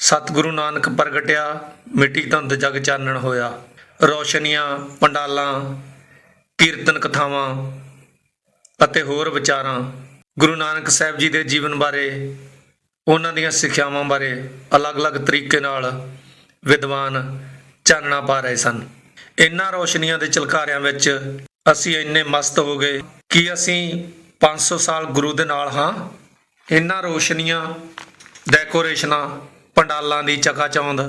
ਸਤਿਗੁਰੂ ਨਾਨਕ ਪ੍ਰਗਟਿਆ, ਮਿੱਟੀ ਧੁੰਦ ਜਗ ਚਾਨਣ ਹੋਇਆ। ਰੋਸ਼ਨੀਆਂ, ਪੰਡਾਲਾਂ, ਕੀਰਤਨ ਕਥਾਵਾਂ ਅਤੇ ਹੋਰ ਵਿਚਾਰਾਂ ਗੁਰੂ ਨਾਨਕ ਸਾਹਿਬ ਜੀ ਦੇ ਜੀਵਨ ਬਾਰੇ, ਉਹਨਾਂ ਦੀਆਂ ਸਿੱਖਿਆਵਾਂ ਬਾਰੇ ਅਲੱਗ-ਅਲੱਗ ਤਰੀਕੇ ਨਾਲ ਵਿਦਵਾਨ ਚਾਨਣਾ ਪਾ ਰਹੇ ਸਨ। ਇਨ੍ਹਾਂ ਰੌਸ਼ਨੀਆਂ ਦੇ ਚਲਕਾਰਿਆਂ ਵਿੱਚ ਅਸੀਂ ਇੰਨੇ ਮਸਤ ਹੋ ਗਏ ਕਿ ਅਸੀਂ 500 ਸਾਲ ਗੁਰੂ ਦੇ ਨਾਲ ਹਾਂ। ਇਨ੍ਹਾਂ ਰੋਸ਼ਨੀਆਂ, ਡੈਕੋਰੇਸ਼ਨਾਂ ਪੰਡਾਲਾਂ ਦੀ ਚਕਾਚੌਂਦ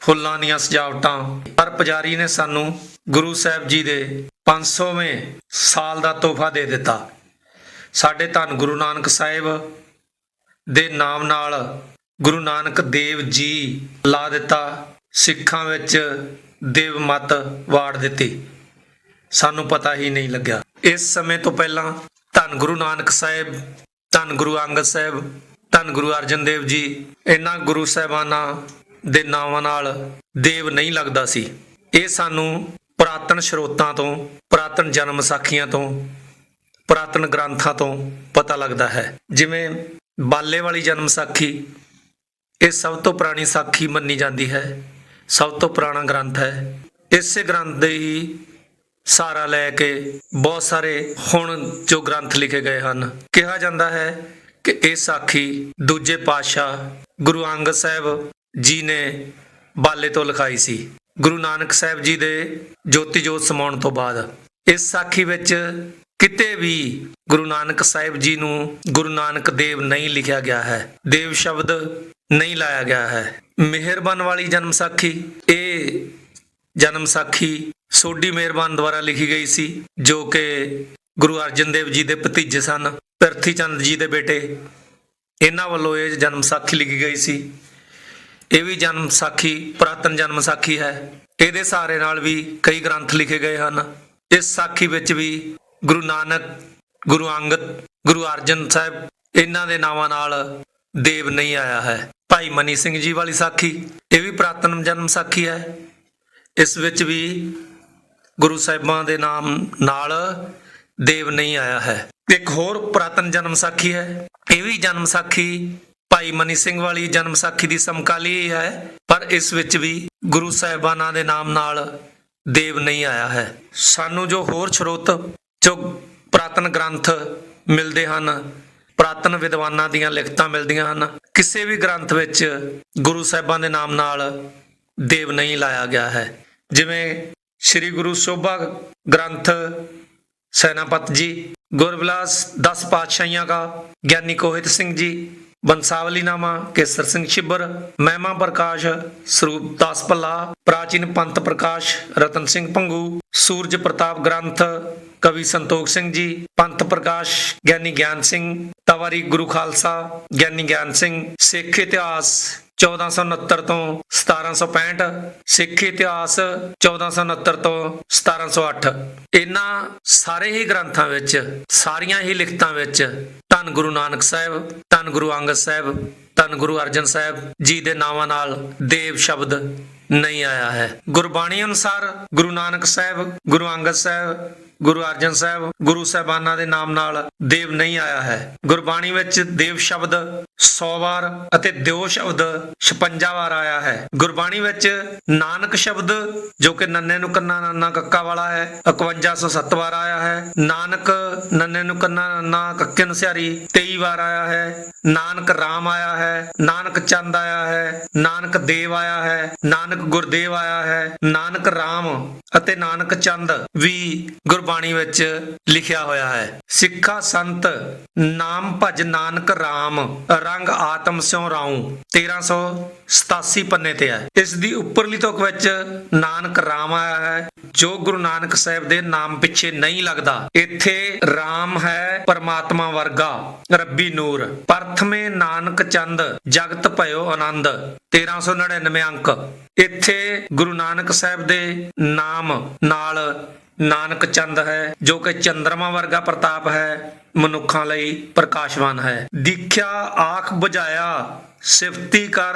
ਫੁੱਲਾਂ ਦੀਆਂ ਸਜਾਵਟਾਂ। ਪਰ ਪੁਜਾਰੀ ਨੇ ਸਾਨੂੰ ਗੁਰੂ ਸਾਹਿਬ ਜੀ ਦੇ 500ਵੇਂ ਸਾਲ ਦਾ ਤੋਹਫਾ ਦੇ ਦਿੱਤਾ। ਸਾਡੇ ਧੰਨ ਗੁਰੂ ਨਾਨਕ ਸਾਹਿਬ ਦੇ ਨਾਮ ਨਾਲ ਗੁਰੂ ਨਾਨਕ ਦੇਵ ਜੀ ਲਾ ਦਿੱਤਾ, ਸਿੱਖਾਂ ਵਿੱਚ ਦੇਵ ਮਤ ਵਾੜ ਦਿੱਤੀ। ਸਾਨੂੰ ਪਤਾ ਹੀ ਨਹੀਂ ਲੱਗਿਆ। ਇਸ ਸਮੇਂ ਤੋਂ ਪਹਿਲਾਂ ਧੰਨ ਗੁਰੂ ਨਾਨਕ ਸਾਹਿਬ, ਧੰਨ ਗੁਰੂ ਅੰਗਦ ਸਾਹਿਬ ਧੰਨ ਗੁਰੂ ਅਰਜਨ ਦੇਵ ਜੀ, ਇਹਨਾਂ ਗੁਰੂ ਸਾਹਿਬਾਨਾਂ ਦੇ ਨਾਵਾਂ ਨਾਲ ਦੇਵ ਨਹੀਂ ਲੱਗਦਾ ਸੀ। ਇਹ ਸਾਨੂੰ ਪੁਰਾਤਨ ਸਰੋਤਾਂ ਤੋਂ, ਪੁਰਾਤਨ ਜਨਮ ਸਾਖੀਆਂ ਤੋਂ, ਪੁਰਾਤਨ ਗ੍ਰੰਥਾਂ ਤੋਂ ਪਤਾ ਲੱਗਦਾ ਹੈ। ਜਿਵੇਂ ਬਾਲੇ ਵਾਲੀ ਜਨਮ ਸਾਖੀ, ਇਹ ਸਭ ਤੋਂ ਪੁਰਾਣੀ ਸਾਖੀ ਮੰਨੀ ਜਾਂਦੀ ਹੈ। ਸਭ ਤੋਂ ਪੁਰਾਣਾ ਗ੍ਰੰਥ ਹੈ। ਇਸੇ ਗ੍ਰੰਥ ਦੇ ਹੀ ਸਹਾਰਾ ਲੈ ਕੇ ਬਹੁਤ ਸਾਰੇ ਹੁਣ ਜੋ ਗ੍ਰੰਥ ਲਿਖੇ ਗਏ ਹਨ। ਕਿਹਾ ਜਾਂਦਾ ਹੈ ਕਿ ਇਹ ਸਾਖੀ ਦੂਜੇ ਪਾਤਸ਼ਾਹ ਗੁਰੂ ਅੰਗਦ ਸਾਹਿਬ ਜੀ ਨੇ ਬਾਲੇ ਤੋਂ ਲਿਖਾਈ ਸੀ। ਗੁਰੂ ਨਾਨਕ ਸਾਹਿਬ ਜੀ ਦੇ ਜੋਤੀ ਜੋਤ ਸਮਾਉਣ ਤੋਂ ਬਾਅਦ ਇਸ ਸਾਖੀ ਵਿੱਚ ਕਿਤੇ ਵੀ ਗੁਰੂ ਨਾਨਕ ਸਾਹਿਬ ਜੀ ਨੂੰ ਗੁਰੂ ਨਾਨਕ ਦੇਵ ਨਹੀਂ ਲਿਖਿਆ ਗਿਆ ਹੈ। ਦੇਵ ਸ਼ਬਦ ਨਹੀਂ ਲਾਇਆ ਗਿਆ ਹੈ। ਮਿਹਰਬਾਨ ਵਾਲੀ ਜਨਮ ਸਾਖੀ। ਇਹ ਜਨਮ ਸਾਖੀ ਸੋਢੀ ਮਿਹਰਬਾਨ ਦੁਆਰਾ ਲਿਖੀ ਗਈ ਸੀ, ਜੋ ਕਿ ਗੁਰੂ ਅਰਜਨ ਦੇਵ ਜੀ ਦੇ ਭਤੀਜੇ ਸਨ। ਪ੍ਰਿਥੀ ਚੰਦ ਜੀ ਦੇ ਬੇਟੇ, ਇਹਨਾਂ ਵੱਲੋਂ ਇਹ ਜਨਮ ਸਾਖੀ ਲਿਖੀ ਗਈ ਸੀ। ਇਹ ਵੀ ਜਨਮ ਸਾਖੀ, ਪੁਰਾਤਨ ਜਨਮ ਸਾਖੀ ਹੈ। ਇਹਦੇ ਸਹਾਰੇ ਨਾਲ ਵੀ ਕਈ ਗ੍ਰੰਥ ਲਿਖੇ ਗਏ ਹਨ। ਇਸ ਸਾਖੀ ਵਿੱਚ ਵੀ ਗੁਰੂ ਨਾਨਕ, ਗੁਰੂ ਅੰਗਦ, ਗੁਰੂ ਅਰਜਨ ਸਾਹਿਬ ਇਹਨਾਂ ਦੇ ਨਾਵਾਂ ਨਾਲ ਦੇਵ ਨਹੀਂ ਆਇਆ ਹੈ। ਭਾਈ ਮਨੀ ਸਿੰਘ ਜੀ ਵਾਲੀ ਸਾਖੀ, ਇਹ ਵੀ ਪੁਰਾਤਨ ਜਨਮ ਸਾਖੀ ਹੈ। ਇਸ ਵਿੱਚ ਵੀ ਗੁਰੂ ਸਾਹਿਬਾਂ ਦੇ ਨਾਮ ਨਾਲ ਦੇਵ ਨਹੀਂ ਆਇਆ ਹੈ। ਇੱਕ ਹੋਰ ਪੁਰਾਤਨ ਜਨਮ ਸਾਖੀ ਹੈ। ਇਹ ਵੀ ਜਨਮ ਸਾਖੀ ਭਾਈ ਮਨੀ ਸਿੰਘ ਵਾਲੀ ਜਨਮ ਸਾਖੀ ਦੀ ਸਮਕਾਲੀ ਹੈ ਪਰ ਇਸ ਵਿੱਚ ਵੀ ਗੁਰੂ ਸਾਹਿਬਾਨਾਂ ਦੇ ਨਾਮ ਨਾਲ ਦੇਵ ਨਹੀਂ ਆਇਆ ਹੈ। ਸਾਨੂੰ ਜੋ ਹੋਰ ਸਰੋਤ, ਜੋ ਪੁਰਾਤਨ ਗ੍ਰੰਥ ਮਿਲਦੇ ਹਨ, ਪੁਰਾਤਨ ਵਿਦਵਾਨਾਂ ਦੀਆਂ ਲਿਖਤਾਂ ਮਿਲਦੀਆਂ ਹਨ, ਕਿਸੇ ਵੀ ਗ੍ਰੰਥ ਵਿੱਚ ਗੁਰੂ ਸਾਹਿਬਾਂ ਦੇ ਨਾਮ ਨਾਲ ਦੇਵ ਨਹੀਂ ਲਾਇਆ ਗਿਆ ਹੈ। ਜਿਵੇਂ ਸ੍ਰੀ ਗੁਰੂ ਸੋਭਾ ਗ੍ਰੰਥ ਸੈਨਾਪਤ ਜੀ ਗੁਰਬਿਲਾਸ 10 ਪਾਤਸ਼ਾਹੀਆਂ ਦਾ ਗਿਆਨੀ ਕੋਹਿਤ ਸਿੰਘ ਜੀ ਬੰਸਾਵਲੀ ਨਾਮਾ ਕੇਸਰ ਸਿੰਘ ਛਿੱਬਰ, ਮਹਿਮਾ ਪ੍ਰਕਾਸ਼ ਸਰੂਪ ਦਾਸ ਭੱਲਾ, ਪ੍ਰਾਚੀਨ ਪੰਤ ਪ੍ਰਕਾਸ਼ ਰਤਨ ਸਿੰਘ ਪੰਗੂ, ਸੂਰਜ ਪ੍ਰਤਾਪ ਗ੍ਰੰਥ, ਕਵੀ ਸੰਤੋਖ ਸਿੰਘ ਜੀ, ਪੰਥ ਪ੍ਰਕਾਸ਼ ਗਿਆਨੀ ਗਿਆਨ ਸਿੰਘ, ਤਵਾਰੀ ਗੁਰੂ ਖਾਲਸਾ ਗਿਆਨੀ ਗਿਆਨ ਸਿੰਘ, ਸਿੱਖ ਇਤਿਹਾਸ 1469 ਤੋਂ 1765 ਸਿੱਖ ਇਤਿਹਾਸ 1469 ਤੋਂ 1708 ਇਹਨਾਂ ਸਾਰੇ ਹੀ ਗ੍ਰੰਥਾਂ ਵਿੱਚ, ਸਾਰੀਆਂ ਹੀ ਲਿਖਤਾਂ ਵਿੱਚ ਧੰਨ ਗੁਰੂ ਨਾਨਕ ਸਾਹਿਬ, ਧੰਨ ਗੁਰੂ ਅੰਗਦ ਸਾਹਿਬ, ਧੰਨ ਗੁਰੂ ਅਰਜਨ ਸਾਹਿਬ ਜੀ ਦੇ ਨਾਵਾਂ ਨਾਲ ਦੇਵ ਸ਼ਬਦ ਨਹੀਂ ਆਇਆ ਹੈ। ਗੁਰਬਾਣੀ ਅਨੁਸਾਰ ਗੁਰੂ ਨਾਨਕ ਸਾਹਿਬ, ਗੁਰੂ ਅੰਗਦ ਸਾਹਿਬ ਗੁਰੂ ਅਰਜਨ ਸਾਹਿਬ ਗੁਰੂ ਸਾਹਿਬਾਨਾਂ ਦੇ ਨਾਮ ਨਾਲ ਦੇਵ ਨਹੀਂ ਆਇਆ ਹੈ। ਗੁਰਬਾਣੀ ਵਿੱਚ ਦੇਵ ਸ਼ਬਦ 100 ਵਾਰ ਅਤੇ ਦਿਓ ਸ਼ਬਦ 56 ਵਾਰ ਆਇਆ ਹੈ। ਗੁਰਬਾਣੀ ਵਿੱਚ ਨਾਨਕ ਸ਼ਬਦ ਜੋ ਕਿ ਨੰਨੇ ਨੂੰ ਕੰਨਾ ਨਾਨਾ ਕੱਕਾ ਵਾਲਾ ਹੈ 5107 ਵਾਰ ਆਇਆ ਹੈ। ਨਾਨਕ ਨੰਨੇ ਨੂੰ ਕੰਨਾ ਨਾਨਾ ਕੱਕੇ ਨੂੰ ਸਿਆਰੀ 23 ਵਾਰ ਆਇਆ ਹੈ। ਨਾਨਕ ਰਾਮ ਆਇਆ ਹੈ, ਨਾਨਕ ਚੰਦ ਆਇਆ ਹੈ, ਨਾਨਕ ਦੇਵ ਆਇਆ ਹੈ, ਨਾਨਕ ਗੁਰਦੇਵ ਆਇਆ ਹੈ, ਨਾਨਕ ਰਾਮ ਅਤੇ ਨਾਨਕ ਚੰਦ ਵੀ ਗੁਰਬਾਣੀ ਵਿੱਚ ਲਿਖਿਆ ਹੋਇਆ ਹੈ। ਸਿੱਖਾ ਸੰਤ ਨਾਮ ਭਜ ਨਾਨਕ ਰਾਮ, ਰੰਗ ਆਤਮ ਸਿਉ ਰਾਉ 1387 ਪੰਨੇ ਤੇ ਹੈ। ਇਸ ਦੀ ਉੱਪਰਲੀ ਤੁਕ ਵਿੱਚ ਨਾਨਕ ਰਾਮ ਆਇਆ ਹੈ, ਜੋ ਗੁਰੂ ਨਾਨਕ ਸਾਹਿਬ ਦੇ ਨਾਮ ਪਿੱਛੇ ਨਹੀਂ ਲੱਗਦਾ। ਇੱਥੇ ਰਾਮ ਹੈ, ਪਰਮਾਤਮਾ ਵਰਗਾ, ਰੱਬੀ ਨੂਰ। ਪ੍ਰਥਮੇ ਨਾਨਕ ਚੰਦ, ਜਗਤ ਭਇਓ ਆਨੰਦ 1399 ਅੰਕ। ਇੱਥੇ ਗੁਰੂ ਨਾਨਕ ਸਾਹਿਬ ਦੇ ਨਾਮ ਨਾਲ ਨਾਨਕ ਚੰਦ ਹੈ, ਜੋ ਕਿ ਚੰਦਰਮਾ ਵਰਗਾ ਪ੍ਰਤਾਪ ਹੈ, ਮਨੁੱਖਾਂ ਲਈ ਪ੍ਰਕਾਸ਼ਵਾਨ ਹੈ। ਦੀਖਿਆ ਆਖ ਬੁਝਾਇਆ, ਸਿਫਤੀ ਕਰ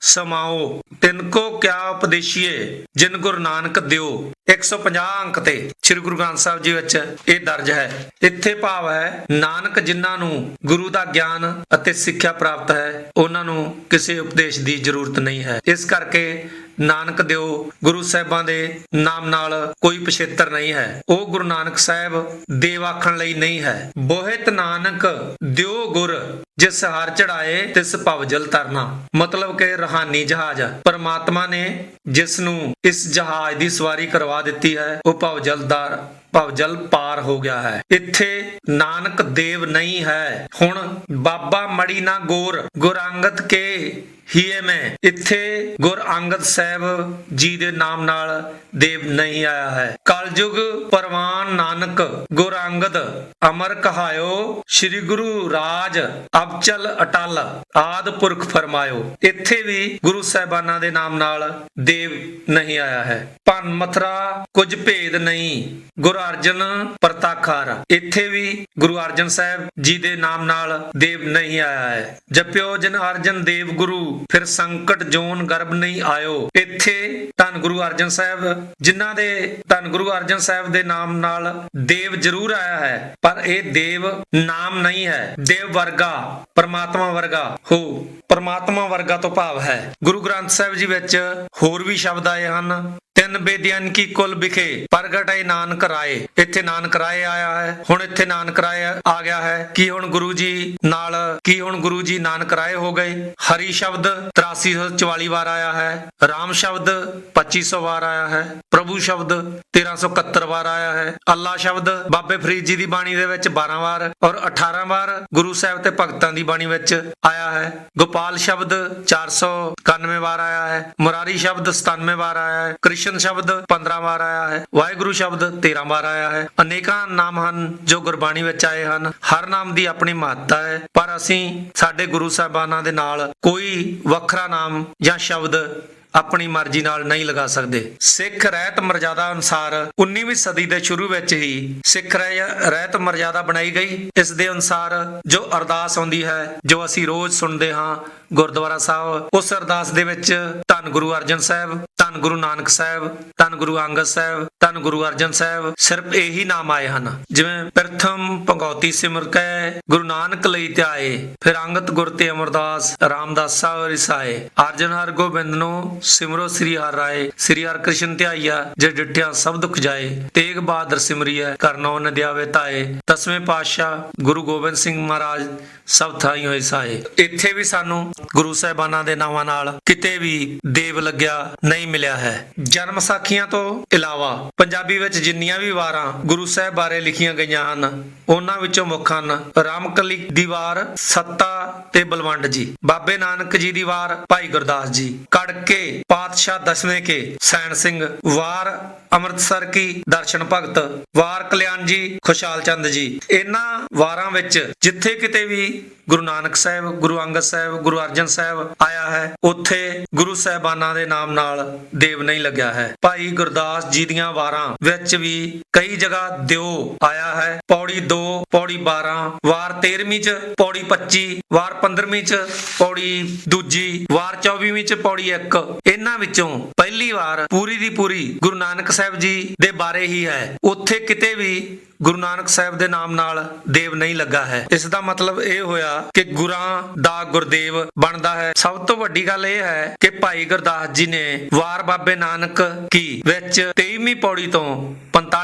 ਸਮਾਓ। ਤਿਨਕੋ ਕਿਆ ਉਪਦੇਸ਼ੀਏ, ਜਿਨ ਗੁਰੂ ਨਾਨਕ ਦਿਓ। 150 ਅੰਕ ਤੇ ਸ੍ਰੀ ਗੁਰੂ ਗ੍ਰੰਥ ਸਾਹਿਬ ਜੀ ਵਿੱਚ ਇਹ ਦਰਜ ਹੈ। ਇੱਥੇ ਭਾਵ ਹੈ, ਨਾਨਕ ਜਿਨ੍ਹਾਂ ਨੂੰ ਗੁਰੂ ਦਾ ਗਿਆਨ ਅਤੇ ਸਿੱਖਿਆ ਪ੍ਰਾਪਤ ਹੈ, ਉਹਨਾਂ ਨੂੰ ਕਿਸੇ ਉਪਦੇਸ਼ ਦੀ ਜ਼ਰੂਰਤ ਨਹੀਂ ਹੈ। ਇਸ ਕਰਕੇ ਨਾਨਕ ਦਿਓ, ਗੁਰੂ ਸਾਹਿਬਾਂ ਦੇ ਨਾਮ ਨਾਲ ਕੋਈ ਪਛੇਤਰ ਨਹੀਂ ਹੈ। ਉਹ ਗੁਰੂ ਨਾਨਕ ਸਾਹਿਬ ਦੇਵਾਖਣ ਲਈ ਨਹੀਂ ਹੈ। ਬੋਹਿਤ ਨਾਨਕ ਦਿਓ ਗੁਰ। ਜਿਸ ਹਰ ਚੜਾਏ ਤਿਸ ਭਵ ਜਲ ਤਰਨਾ ਮਤਲਬ ਕਿ ਰਹਾਨੀ ਜਹਾਜ਼ ਪਰਮਾਤਮਾ ਨੇ ਜਿਸ ਨੂੰ ਇਸ ਜਹਾਜ਼ ਦੀ ਸਵਾਰੀ ਕਰਵਾ ਦਿੱਤੀ ਹੈ, ਉਹ ਭਵਜਲ ਦਾ ਭਵਜਲ ਪਾਰ ਹੋ ਗਿਆ ਹੈ। ਇੱਥੇ ਨਾਨਕ ਦੇਵ ਨਹੀਂ ਹੈ। ਹੁਣ ਬਾਬਾ ਮੜੀ ਨਾ ਗੋਰ ਗੁਰੰਗਤ ਕੇ ਹੀਏ ਮੈਂ। ਇੱਥੇ ਗੁਰ ਅੰਗਦ ਸਾਹਿਬ ਜੀ ਦੇ ਨਾਮ ਨਾਲ ਦੇਵ ਨਹੀਂ ਆਇਆ ਹੈ। ਕਲਯੁਗ ਪਰਵਾਨ ਨਾਨਕ, ਗੁਰ ਅੰਗਦ, ਅਮਰ ਕਹਾਇਓ, ਸ੍ਰੀ ਗੁਰੂ ਰਾਜ ਅਬਚਲ ਅਟਲ ਆਦ ਪੁਰਖ ਫਰਮਾਇਓ, ਇੱਥੇ ਵੀ ਗੁਰੂ ਸਾਹਿਬਾਨਾਂ ਦੇ ਨਾਮ ਨਾਲ ਦੇਵ ਨਹੀਂ ਆਇਆ ਹੈ। ਭਨ ਮਥਰਾ, ਕੁਝ ਭੇਦ ਨਹੀਂ। ਗੁਰ ਅਰਜਨ ਪ੍ਰਤਾਖਾਰ, ਇੱਥੇ ਵੀ ਗੁਰੂ ਅਰਜਨ ਸਾਹਿਬ ਜੀ ਦੇ ਨਾਮ ਨਾਲ ਦੇਵ ਨਹੀਂ ਆਇਆ ਹੈ। ਜਪਿਓ ਜਨ ਅਰਜਨ ਦੇਵ ਗੁਰੂ, ਫਿਰ ਸੰਕਟ ਜੋਨ ਗਰਭ ਨਹੀਂ ਆਇਓ। ਇੱਥੇ ਧੰਨ ਗੁਰੂ ਅਰਜਨ ਸਾਹਿਬ, ਜਿਨ੍ਹਾਂ ਦੇ ਧੰਨ ਗੁਰੂ ਅਰਜਨ ਸਾਹਿਬ ਦੇ ਨਾਮ ਨਾਲ ਦੇਵ ਜ਼ਰੂਰ ਆਇਆ ਹੈ, ਪਰ ਇਹ ਦੇਵ ਨਾਮ ਨਹੀਂ ਹੈ। ਦੇਵ ਵਰਗਾ ਪਰਮਾਤਮਾ ਵਰਗਾ, ਹੋ, ਪਰਮਾਤਮਾ ਵਰਗਾ ਤੋਂ ਭਾਵ ਹੈ। ਗੁਰੂ ਗ੍ਰੰਥ ਸਾਹਿਬ ਜੀ ਵਿੱਚ ਹੋਰ ਵੀ ਸ਼ਬਦ ਆਏ ਹਨ। ਤਿੰਨ ਬੇਦਿਆਨ ਕੀ ਕੁਲ ਵਿਖੇ ਪ੍ਰਗਟਾਏ ਨਾਨਕ ਰਾਏ। ਇੱਥੇ ਨਾਨਕ ਰਾਏ ਆਇਆ ਹੈ, ਹੁਣ ਇੱਥੇ ਨਾਨਕ ਰਾਏ ਆ ਗਿਆ ਹੈ। ਕੀ ਹੁਣ ਗੁਰੂ ਜੀ ਨਾਲ, ਕੀ ਹੁਣ ਗੁਰੂ ਜੀ ਨਾਨਕ ਰਾਏ ਹੋ ਗਏ? ਹਰੀ ਸ਼ਬਦ 8344 ਵਾਰ ਆਇਆ ਹੈ, ਰਾਮ ਸ਼ਬਦ 2500 ਵਾਰ ਆਇਆ ਹੈ, ਪ੍ਰਭੂ ਸ਼ਬਦ 1371 ਵਾਰ ਆਇਆ ਹੈ, ਅੱਲਾ ਸ਼ਬਦ ਬਾਬੇ ਫਰੀਦ ਜੀ ਦੀ ਬਾਣੀ ਦੇ ਵਿੱਚ 12 ਵਾਰ ਔਰ 18 ਵਾਰ ਗੁਰੂ ਸਾਹਿਬ ਤੇ ਭਗਤਾਂ ਦੀ ਬਾਣੀ ਵਿੱਚ ਆਇਆ ਹੈ। ਗੋਪਾਲ ਸ਼ਬਦ 491 ਵਾਰ ਆਇਆ ਹੈ, ਮੁਰਾਰੀ ਸ਼ਬਦ 97 ਵਾਰ ਆਇਆ ਹੈ ਕ੍ਰਿਸ਼ਨ ਸ਼ਬਦ 15 ਵਾਰ ਆਇਆ ਹੈ, ਵਾਹਿਗੁਰੂ ਸ਼ਬਦ 13 ਵਾਰ ਆਇਆ ਹੈ। ਅਨੇਕਾਂ ਨਾਮ ਹਨ ਜੋ ਗੁਰਬਾਣੀ ਵਿੱਚ ਆਏ ਹਨ। ਹਰ ਨਾਮ ਦੀ ਆਪਣੀ ਮਹੱਤਤਾ ਹੈ। ਪਰ ਅਸੀਂ ਸਾਡੇ ਗੁਰੂ ਸਾਹਿਬਾਨਾਂ ਦੇ ਨਾਲ ਕੋਈ ਵੱਖਰਾ ਨਾਮ ਜਾਂ ਸ਼ਬਦ ਆਪਣੀ ਮਰਜ਼ੀ ਨਾਲ ਨਹੀਂ ਲਗਾ ਸਕਦੇ। ਸਿੱਖ ਰਹਿਤ ਮਰਜ਼ਾਦਾ ਅਨੁਸਾਰ 19ਵੀਂ ਸਦੀ ਦੇ ਸ਼ੁਰੂ ਵਿੱਚ ਹੀ ਸਿੱਖ ਰਹਿ- ਰਹਿਤ ਮਰਜ਼ਾਦਾ ਬਣਾਈ ਗਈ। ਇਸ ਦੇ ਅਨੁਸਾਰ ਜੋ ਅਰਦਾਸ ਆਉਂਦੀ ਹੈ, ਜੋ ਅਸੀਂ ਰੋਜ਼ ਸੁਣਦੇ ਹਾਂ ਗੁਰਦੁਆਰਾ ਸਾਹਿਬ, ਉਸ ਅਰਦਾਸ ਦੇ ਵਿੱਚ ਧੰਨ ਗੁਰੂ ਅਰਜਨ ਸਾਹਿਬ, ਧੰਨ ਗੁਰੂ ਨਾਨਕ ਸਾਹਿਬ, ਧੰਨ ਗੁਰੂ ਅੰਗਦ ਸਾਹਿਬ, ਧੰਨ ਗੁਰੂ ਅਰਜਨ ਸਾਹਿਬ ਸਿਰਫ ਇਹੀ ਨਾਮ ਆਏ ਹਨ। ਜਿਵੇਂ ਪ੍ਰਥਮ ਭਗਉਤੀ ਸਿਮਰ ਕੈ ਗੁਰੂ ਨਾਨਕ ਲਈ ਧਿਆਏ, ਫਿਰ ਅੰਗਤ ਗੁਰ ਤੇ ਅਮਰਦਾਸ ਰਾਮਦਾਸਾ ਰਿਸਾਏ। ਅਰਜਨ ਹਰ ਗੋਬਿੰਦ ਨੂੰ ਸਿਮਰੋ ਸ੍ਰੀ ਹਰਿ ਰਾਏ, ਸ੍ਰੀ ਹਰਿ ਕ੍ਰਿਸ਼ਨ ਧਿਆਈਆ, ਜੇ ਡਿਠਿਆ ਸਭ ਦੁਖ ਜਾਏ, ਤੇਗ ਬਹਾਦਰ ਸਿਮਰੀਐ ਕਰਨੋ ਨ ਦਿਆਵੇ ਤਾਏ ਦਸਵੇਂ ਪਾਤਸ਼ਾਹ ਗੁਰੂ ਗੋਬਿੰਦ ਸਿੰਘ ਮਹਾਰਾਜ ਸਭ ਥਾਈ ਹੋਏ ਸਾਏ ਇੱਥੇ ਵੀ ਸਾਨੂੰ ਗੁਰੂ ਸਾਹਿਬਾਨਾਂ ਦੇ ਨਾਵਾਂ ਨਾਲ ਕਿਤੇ ਵੀ ਦੇਵ ਲੱਗਿਆ ਨਹੀਂ ਮਿਲਿਆ ਹੈ। ਜਨਮ ਸਾਖੀਆਂ ਤੋਂ ਇਲਾਵਾ ਪੰਜਾਬੀ ਵਿੱਚ ਜਿੰਨੀਆਂ ਵੀ ਵਾਰਾਂ ਗੁਰੂ ਸਾਹਿਬ ਬਾਰੇ ਲਿਖੀਆਂ ਗਈਆਂ ਹਨ, ਉਹਨਾਂ ਵਿੱਚੋਂ ਮੁੱਖ ਹਨ ਰਾਮਕਲੀ ਦੀ ਵਾਰ, ਸੱਤਾ ਤੇ ਬਲਵੰਡ ਜੀ। ਬਾਬੇ ਨਾਨਕ ਜੀ ਦੀ ਵਾਰ, ਭਾਈ ਗੁਰਦਾਸ ਜੀ। ਕੜਕੇ ਪਾਤਸ਼ਾਹ ਦਸਵੇਂ ਕੇ ਸੈਣ ਸਿੰਘ, ਵਾਰ ਅੰਮ੍ਰਿਤਸਰ ਕੀ ਦਰਸ਼ਨ ਭਗਤ, ਵਾਰ ਕਲਿਆਣ ਜੀ, ਖੁਸ਼ਹਾਲ ਚੰਦ ਜੀ। ਇਹਨਾਂ ਵਾਰਾਂ ਵਿੱਚ ਜਿੱਥੇ ਕਿਤੇ ਵੀ ਗੁਰੂ ਨਾਨਕ ਸਾਹਿਬ, ਗੁਰੂ ਅੰਗਦ ਸਾਹਿਬ, ਗੁਰੂ ਅਰਜਨ ਸਾਹਿਬ ਆਇਆ ਹੈ, ਉੱਥੇ ਗੁਰੂ ਸਾਹਿਬਾਨਾਂ ਦੇ ਨਾਮ ਨਾਲ ਦੇਵ ਨਹੀਂ ਲੱਗਿਆ ਹੈ। ਭਾਈ ਗੁਰਦਾਸ ਜੀ ਦੀਆਂ ਵਾਰਾਂ ਵਿੱਚ ਵੀ ਕਈ ਜਗ੍ਹਾ ਦਿਓ ਆਇਆ ਹੈ। ਪੌੜੀ 2 ਪੌੜੀ 12 ਵਾਰ 13ਵੀਂ ਚ ਪੌੜੀ 25 ਵਾਰ 15ਵੀਂ ਚ ਪੌੜੀ ਦੂਜੀ, ਵਾਰ 24ਵੀਂ ਚ ਪੌੜੀ 1 ਇਹਨਾਂ ਵਿੱਚੋਂ ਪਹਿਲੀ ਵਾਰ ਪੂਰੀ ਦੀ ਪੂਰੀ ਗੁਰੂ ਨਾਨਕ ਸਾਹਿਬ ਜੀ ਦੇ ਬਾਰੇ ਹੀ ਹੈ। ਉੱਥੇ ਕਿਤੇ ਵੀ ਗੁਰੂ ਨਾਨਕ ਸਾਹਿਬ ਦੇ ਨਾਮ ਨਾਲ ਦੇਵ ਨਹੀਂ ਲੱਗਾ ਹੈ। ਇਸ ਦਾ ਮਤਲਬ ਇਹ ਹੋਇਆ ਕਿ ਗੁਰਾਂ ਦਾ ਗੁਰਦੇਵ ਬਣਦਾ ਹੈ। ਸਭ ਤੋਂ ਵੱਡੀ ਗੱਲ ਇਹ ਹੈ ਕਿ ਭਾਈ ਗੁਰਦਾਸ ਜੀ ਨੇ ਵਾਰ ਬਾਬੇ ਨਾਨਕ ਕੀ ਵਿੱਚ 23ਵੀਂ ਪੌੜੀ ਤੋਂ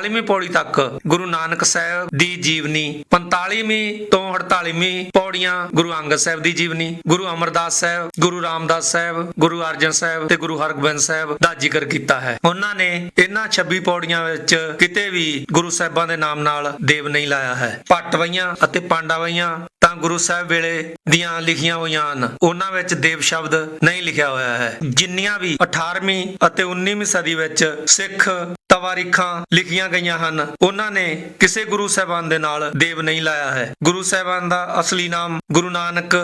45ਵੀਂ ਪੌੜੀ ਤੱਕ ਗੁਰੂ ਨਾਨਕ ਸਾਹਿਬ ਦੀ ਜੀਵਨੀ 45ਵੀਂ ਤੋਂ 48ਵੀਂ ਪੌੜੀਆਂ ਗੁਰੂ ਅੰਗਦ ਸਾਹਿਬ ਦੀ ਜੀਵਨੀ, ਗੁਰੂ ਅਮਰਦਾਸ ਸਾਹਿਬ, ਗੁਰੂ ਰਾਮਦਾਸ ਸਾਹਿਬ, ਗੁਰੂ ਅਰਜਨ ਸਾਹਿਬ ਤੇ ਗੁਰੂ ਹਰਗੋਬਿੰਦ ਸਾਹਿਬ ਦਾ ਜ਼ਿਕਰ ਕੀਤਾ ਹੈ। ਉਹਨਾਂ ਨੇ ਇਹਨਾਂ 26 ਪੌੜੀਆਂ ਵਿੱਚ ਕਿਤੇ ਵੀ ਗੁਰੂ ਸਾਹਿਬਾਂ ਦੇ ਨਾਮ ਨਾਲ ਦੇਵ ਨਹੀਂ ਲਾਇਆ ਹੈ। ਪਟਵਈਆਂ ਅਤੇ ਪਾਂਡਵਈਆਂ ਤਾਂ ਗੁਰੂ ਸਾਹਿਬ ਵੇਲੇ ਦੀਆਂ ਲਿਖੀਆਂ ਹੋਈਆਂ ਹਨ। ਉਹਨਾਂ ਵਿੱਚ ਦੇਵ ਸ਼ਬਦ ਨਹੀਂ ਲਿਖਿਆ ਹੋਇਆ ਹੈ। ਜਿੰਨੀਆਂ ਵੀ 18ਵੀਂ ਅਤੇ 19ਵੀਂ ਸਦੀ ਵਿੱਚ ਸਿੱਖ ਤਵਾਰੀਖਾਂ ਲਿਖੀਆਂ ਗਈਆਂ ਹਨ। ਉਹਨਾਂ ਨੇ ਕਿਸੇ ਗੁਰੂ ਸਾਹਿਬਾਨ ਦੇ ਨਾਲ ਦੇਵ ਨਹੀਂ ਲਾਇਆ ਹੈ। ਗੁਰੂ ਸਾਹਿਬਾਨ ਦਾ ਅਸਲੀ ਨਾਮ ਗੁਰੂ ਨਾਨਕ,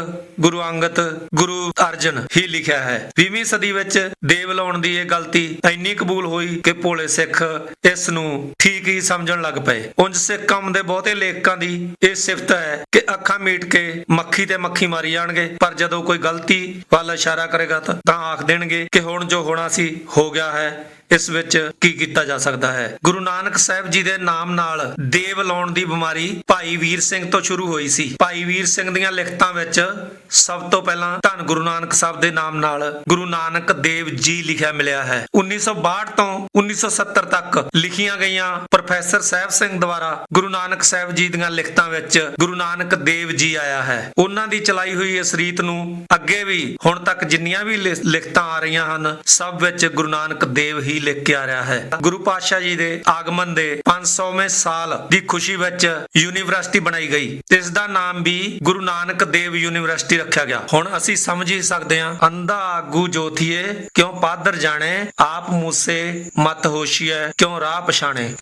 ਗੁਰੂ ਅੰਗਦ, ਗੁਰੂ ਅਰਜਨ ਹੀ ਲਿਖਿਆ ਹੈ। 20ਵੀਂ ਸਦੀ ਵਿੱਚ ਦੇਵ ਲਾਉਣ ਦੀ ਇਹ ਗਲਤੀ ਇੰਨੀ ਕਬੂਲ ਹੋਈ ਕਿ ਭੋਲੇ ਸਿੱਖ ਇਸ ਨੂੰ ਠੀਕ ਹੀ ਸਮਝਣ ਲੱਗ ਪਏ। ਉਂਝ ਸਿੱਖ ਕੌਮ ਦੇ ਬਹੁਤੇ ਲੇਖਕਾਂ ਦੀ ਇਹ ਸਿਫਤ ਹੈ ਕਿ ਅੱਖਾਂ ਮੀਟ ਕੇ ਮੱਖੀ ਤੇ ਮੱਖੀ ਮਾਰੀ ਜਾਣਗੇ। ਪਰ ਜਦੋਂ ਕੋਈ ਗਲਤੀ ਵੱਲ ਇਸ਼ਾਰਾ ਕਰੇਗਾ ਤਾਂ ਤਾਂ ਆਖ ਦੇਣਗੇ ਕਿ ਹੁਣ ਜੋ ਹੋਣਾ ਸੀ ਹੋ ਗਿਆ ਹੈ। ਇਸ ਵਿੱਚ ਕੀ ਕੀਤਾ ਜਾ ਸਕਦਾ ਹੈ? ਗੁਰੂ ਨਾਨਕ ਸਾਹਿਬ ਜੀ ਦੇ ਨਾਮ ਨਾਲ ਦੇਵ ਲਾਉਣ ਦੀ ਬਿਮਾਰੀ ਭਾਈ ਵੀਰ ਸਿੰਘ ਤੋਂ ਸ਼ੁਰੂ ਹੋਈ ਸੀ। ਭਾਈ ਵੀਰ ਸਿੰਘ ਦੀਆਂ ਲਿਖਤਾਂ ਵਿੱਚ ਸਭ ਤੋਂ ਪਹਿਲਾਂ ਧੰਨ ਗੁਰੂ ਨਾਨਕ ਸਾਹਿਬ ਦੇ ਨਾਮ ਨਾਲ ਗੁਰੂ ਨਾਨਕ ਦੇਵ ਜੀ ਲਿਖਿਆ ਮਿਲਿਆ ਹੈ। 1962 ਤੋਂ 1970 ਤੱਕ ਲਿਖੀਆਂ ਗਈਆਂ ਪ੍ਰੋਫੈਸਰ ਸਾਹਿਬ ਸਿੰਘ ਦੁਆਰਾ ਗੁਰੂ ਨਾਨਕ ਸਾਹਿਬ ਜੀ ਦੀਆਂ ਲਿਖਤਾਂ ਵਿੱਚ ਗੁਰੂ ਨਾਨਕ ਦੇਵ ਜੀ ਆਇਆ ਹੈ। ਉਹਨਾਂ ਦੀ ਚਲਾਈ ਹੋਈ ਇਸ ਰੀਤ ਨੂੰ ਅੱਗੇ ਵੀ ਹੁਣ ਤੱਕ ਜਿੰਨੀਆਂ ਵੀ ਲਿ- ਲਿਖਤਾਂ ਆ ਰਹੀਆਂ ਹਨ, ਸਭ ਵਿੱਚ ਗੁਰੂ ਨਾਨਕ ਦੇਵ ਹੀ ਲਿਖ ਕੇ ਆ ਰਿਹਾ ਹੈ। ਗੁਰੂ ਪਾਤਸ਼ਾਹ ਜੀ ਦੇ ਆਗਮਨ ਦੇ 500ਵੇਂ ਸਾਲ ਦੀ ਖੁਸ਼ੀ ਵਿੱਚ ਯੂਨੀਵਰਸਿਟੀ ਬਣਾਈ ਗਈ। ਇਸ ਦਾ ਨਾਮ ਵੀ ਗੁਰੂ ਨਾਨਕ ਦੇਵ ਯੂਨੀਵਰਸਿਟੀ ਰੱਖਿਆ ਗਿਆ। ਹੁਣ ਅਸੀਂ ਸਮਝ ਹੀ ਸਕਦੇ ਹਾਂ, ਅੰਧਾ ਆਗੂ ਜੋਥੀਏ ਕਿਉਂ ਪਾਦਰ ਜਾਣੇ, ਆਪ ਮੂਸੇ ਮਤ ਹੋਸ਼ੀਐ, ਕਿਉਂ ਰਾਹ ਪਛਾਣੇ।